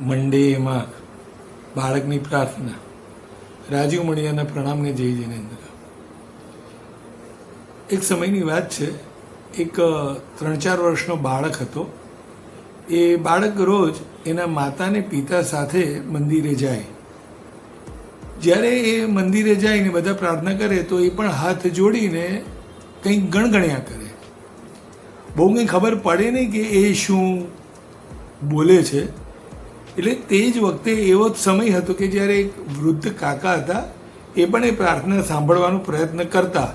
મંડે એમાં બાળકની પ્રાર્થના. રાજીવ મણિયાના પ્રણામને જય જિનેન્દ્ર. એક સમયની વાત છે. એક ત્રણ ચાર વર્ષનો બાળક હતો. એ બાળક રોજ એના માતાને પિતા સાથે મંદિરે જાય. જ્યારે એ મંદિરે જાય ને બધા પ્રાર્થના કરે, તો એ પણ હાથ જોડીને કંઈક ગણગણ્યા કરે. બહુ કંઈ ખબર પડે નહીં કે એ શું બોલે છે. એટલે તે જ વખતે એવો જ સમય હતો કે જ્યારે એક વૃદ્ધ કાકા હતા, એ પણ એ પ્રાર્થના સાંભળવાનો પ્રયત્ન કરતા.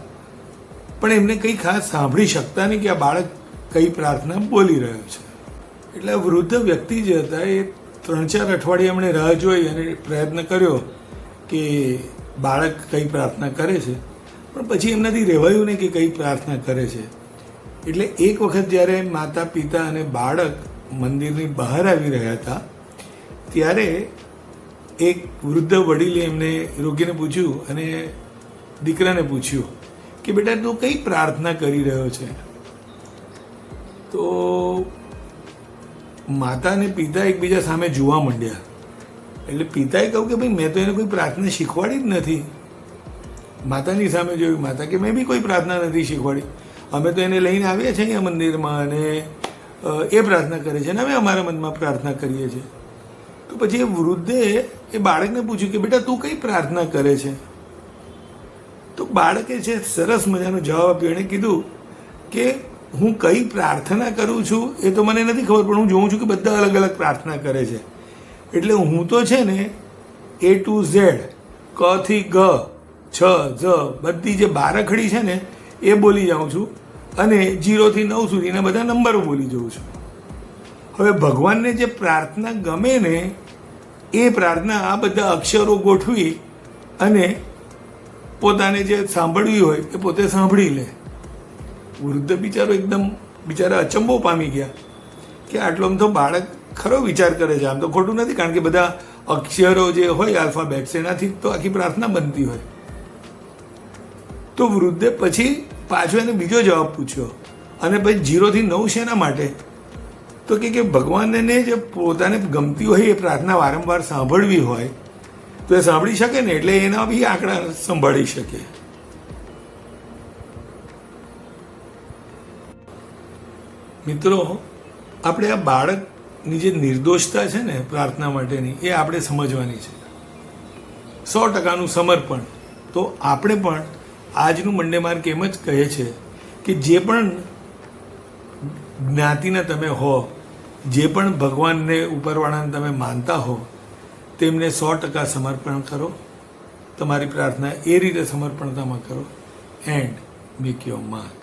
પણ એમને કંઈ ખાસ સાંભળી શકતા નહીં કે આ બાળક કઈ પ્રાર્થના બોલી રહ્યો છે. એટલે આ વૃદ્ધ વ્યક્તિ જે હતા, એ ત્રણ ચાર અઠવાડિયે એમણે રાહ જોઈ અને પ્રયત્ન કર્યો કે બાળક કઈ પ્રાર્થના કરે છે. પણ પછી એમનાથી રહેવાયું નહીં કે કઈ પ્રાર્થના કરે છે. એટલે એક વખત જ્યારે માતા પિતા અને બાળક મંદિરની બહાર આવી રહ્યા હતા ત્યારે એક વૃદ્ધ વડીલે એમને રોગીને પૂછ્યું અને દીકરાને પૂછ્યું કે બેટા તું કઈ પ્રાર્થના કરી રહ્યો છે? તો માતા અને પિતા એકબીજા સામે જોવા માંડ્યા. એટલે પિતાએ કહ્યું કે ભાઈ, મેં તો એને કોઈ પ્રાર્થના શીખવાડી જ નથી. માતાની સામે જોયું. માતા કે, મેં બી કોઈ પ્રાર્થના નથી શીખવાડી. અમે તો એને લઈને આવીએ છીએ અહીંયા મંદિરમાં અને એ પ્રાર્થના કરે છે અને અમે અમારા મનમાં પ્રાર્થના કરીએ છીએ. તો પછી એ વૃદ્ધે એ બાળકને પૂછ્યું કે, બેટા, તું કઈ પ્રાર્થના કરે છે? તો બાળકે છે સરસ મજાનો જવાબ આપ્યો. એણે કીધું કે, હું કઈ પ્રાર્થના કરું છું એ તો મને નથી ખબર, પણ હું જોઉં છું કે બધા અલગ અલગ પ્રાર્થના કરે છે. એટલે હું તો છે ને એ ટુ ઝેડ ક થી ગ છ, જ, બધી જે બારખડી છે ને, એ બોલી જાઉં છું અને જીરોથી નવ સુધીના બધા નંબરો બોલી જાઉં છું. હવે ભગવાનને જે પ્રાર્થના ગમે ને, એ પ્રાર્થના આ બધા અક્ષરો ગોઠવી અને પોતાને જે સાંભળવી હોય, એ પોતે સાંભળી લે. વૃદ્ધ બિચારો એકદમ બિચારા અચંબો પામી ગયા કે આટલો આમ તો બાળક ખરો વિચાર કરે છે. આમ તો ખોટું નથી, કારણ કે બધા અક્ષરો જે હોય આલ્ફાબેટ્સ એનાથી તો આખી પ્રાર્થના બનતી હોય. તો વૃદ્ધે પછી પાછો એને બીજો જવાબ પૂછ્યો. અને પછી જીરોથી નવ શેના માટે? તો કે કે ભગવાનને જે પોતાને ગમતી હોય એ પ્રાર્થના વારંવાર સાંભળવી હોય, તો એ સાંભળી શકે ને, એટલે એના બી આંકડા સંભાળી શકે. મિત્રો, આપણે આ બાળકની જે નિર્દોષતા છે ને પ્રાર્થના માટેની, એ આપણે સમજવાની છે. સો ટકાનું સમર્પણ. તો આપણે પણ આજનું મંડે માર્ગ એમ જ કહે છે કે જે પણ જ્ઞાતિના તમે હો, જે પણ ભગવાનને ઉપરવાળાને તમે માનતા હો, તેમને સો ટકા સમર્પણ કરો. તમારી પ્રાર્થના એ રીતે સમર્પણતામાં કરો. And make your mark